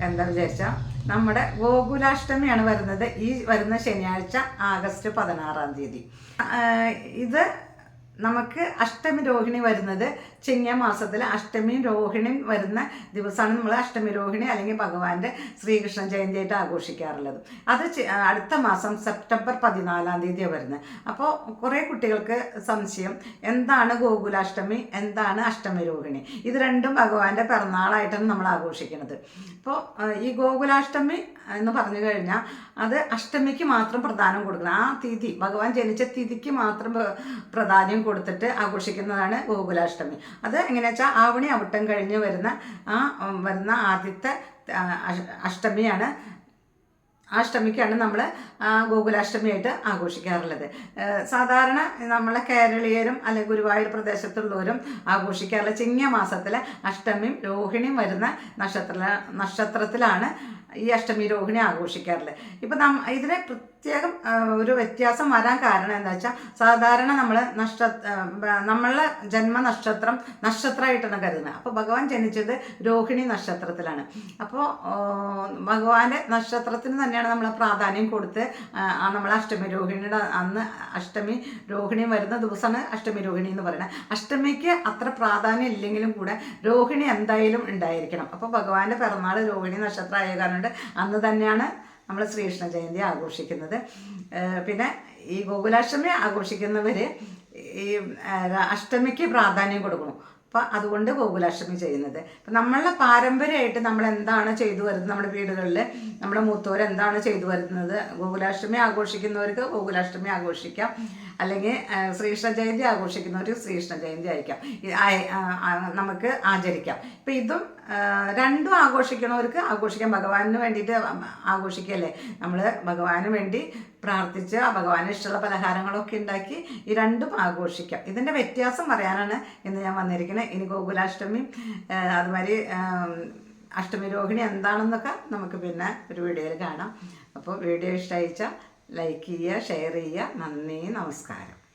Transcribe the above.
എന്താ വിചാരിച്ചാൽ നമ്മുടെ ഗോകുലാഷ്ടമിയാണ് വരുന്നത്. ഈ വരുന്ന ശനിയാഴ്ച ആഗസ്റ്റ് പതിനാറാം തീയതി. ഇത് നമുക്ക് അഷ്ടമി രോഹിണി വരുന്നത് ചിങ്ങ മാസത്തിൽ അഷ്ടമിയും രോഹിണിയും വരുന്ന ദിവസമാണ് നമ്മൾ അഷ്ടമി രോഹിണി അല്ലെങ്കിൽ ഭഗവാന്റെ ശ്രീകൃഷ്ണ ജയന്തിയായിട്ട് ആഘോഷിക്കാറുള്ളത്. അത് അടുത്ത മാസം സെപ്റ്റംബർ പതിനാലാം തീയതിയാണ് വരുന്നത്. അപ്പോൾ കുറേ കുട്ടികൾക്ക് സംശയം എന്താണ് ഗോകുലാഷ്ടമി എന്താണ് അഷ്ടമി രോഹിണി? ഇത് രണ്ടും ഭഗവാന്റെ പിറന്നാളായിട്ടാണ് നമ്മൾ ആഘോഷിക്കുന്നത്. അപ്പോൾ ഈ ഗോകുലാഷ്ടമി എന്ന് പറഞ്ഞു കഴിഞ്ഞാൽ അത് അഷ്ടമിക്ക് മാത്രം പ്രധാനം കൊടുക്കണം. ആ തീയതി ഭഗവാൻ ജനിച്ച തിഥിക്ക് മാത്രം പ്രധാനം കൊടുത്തിട്ട് ആഘോഷിക്കുന്നതാണ് ഗോകുലാഷ്ടമി. അത് എങ്ങനെയാ വെച്ചാൽ ആവണി അവിട്ടം കഴിഞ്ഞ് വരുന്ന ആ വരുന്ന ആദ്യത്തെ അഷ്ടമിയാണ്. അഷ്ടമിക്കാണ് നമ്മൾ ഗോകുലാഷ്ടമിയായിട്ട് ആഘോഷിക്കാറുള്ളത്. സാധാരണ നമ്മളെ കേരളീയരും അല്ലെങ്കിൽ ഗുരുവായൂർ പ്രദേശത്തുള്ളവരും ആഘോഷിക്കാറുള്ള ചിങ്ങമാസത്തിലെ അഷ്ടമിയും രോഹിണിയും വരുന്ന നക്ഷത്ര നക്ഷത്രത്തിലാണ് ഈ അഷ്ടമി രോഹിണി ആഘോഷിക്കാറുള്ളത്. ഇപ്പം നം ഇതിന് പ്രത്യേകം ഒരു വ്യത്യാസം വരാൻ കാരണം എന്താ വെച്ചാൽ സാധാരണ നമ്മൾ നക്ഷ നമ്മളെ ജന്മനക്ഷത്രം നക്ഷത്രമായിട്ടാണ് കരുതുന്നത്. അപ്പോൾ ഭഗവാൻ ജനിച്ചത് രോഹിണി നക്ഷത്രത്തിലാണ്. അപ്പോൾ ഭഗവാന്റെ നക്ഷത്രത്തിന് തന്നെയാണ് നമ്മൾ പ്രാധാന്യം കൊടുത്ത് നമ്മൾ അഷ്ടമി രോഹിണിയുടെ അന്ന് അഷ്ടമി രോഹിണി വരുന്ന ദിവസമാണ് അഷ്ടമി രോഹിണി എന്ന് പറയുന്നത്. അഷ്ടമിക്ക് അത്ര പ്രാധാന്യം ഇല്ലെങ്കിലും കൂടെ രോഹിണി എന്തായാലും ഉണ്ടായിരിക്കണം. അപ്പോൾ ഭഗവാന്റെ പിറന്നാൾ രോഹിണി നക്ഷത്രം ആയ കാരണം അന്ന് തന്നെയാണ് നമ്മൾ ശ്രീകൃഷ്ണ ജയന്തി ആഘോഷിക്കുന്നത്. പിന്നെ ഈ ഗോകുലാഷ്ടമി ആഘോഷിക്കുന്നവർ ഈ അഷ്ടമിക്ക് പ്രാധാന്യം കൊടുക്കണം. അപ്പം അതുകൊണ്ട് ഗോകുലാഷ്ടമി ചെയ്യുന്നത്. അപ്പം നമ്മളെ പാരമ്പര്യമായിട്ട് നമ്മൾ എന്താണ് ചെയ്തു വരുന്നത് നമ്മുടെ വീടുകളിൽ നമ്മുടെ മൂത്തവർ എന്താണ് ചെയ്തു വരുന്നത്? ഗോകുലാഷ്ടമി ആഘോഷിക്കുന്നവർക്ക് ഗോകുലാഷ്ടമി ആഘോഷിക്കാം. അല്ലെങ്കിൽ ശ്രീകൃഷ്ണ ജയന്തി ആഘോഷിക്കുന്നവർക്ക് ശ്രീകൃഷ്ണ ജയന്തി ആയിരിക്കാം. നമുക്ക് ആചരിക്കാം. ഇപ്പം ഇതും രണ്ടും ആഘോഷിക്കണവർക്ക് ആഘോഷിക്കാം. ഭഗവാന് വേണ്ടിയിട്ട് ആഘോഷിക്കല്ലേ? നമ്മൾ ഭഗവാന് വേണ്ടി പ്രാർത്ഥിച്ച് ആ ഭഗവാന് ഇഷ്ടമുള്ള പലഹാരങ്ങളൊക്കെ ഉണ്ടാക്കി ഈ രണ്ടും ആഘോഷിക്കാം. ഇതിന്റെ വ്യത്യാസം പറയാനാണ് ഇന്ന് ഞാൻ വന്നിരിക്കുന്നത്. ഇനി ഗോകുലാഷ്ടമി അതുമാതിരി അഷ്ടമി രോഹിണി എന്താണെന്നൊക്കെ നമുക്ക് പിന്നെ ഒരു വീഡിയോയിൽ കാണാം. അപ്പോൾ വീഡിയോ ഇഷ്ടമായിച്ചാൽ ലൈക്ക് ചെയ്യുക ഷെയർ ചെയ്യുക. നന്ദി നമസ്കാരം.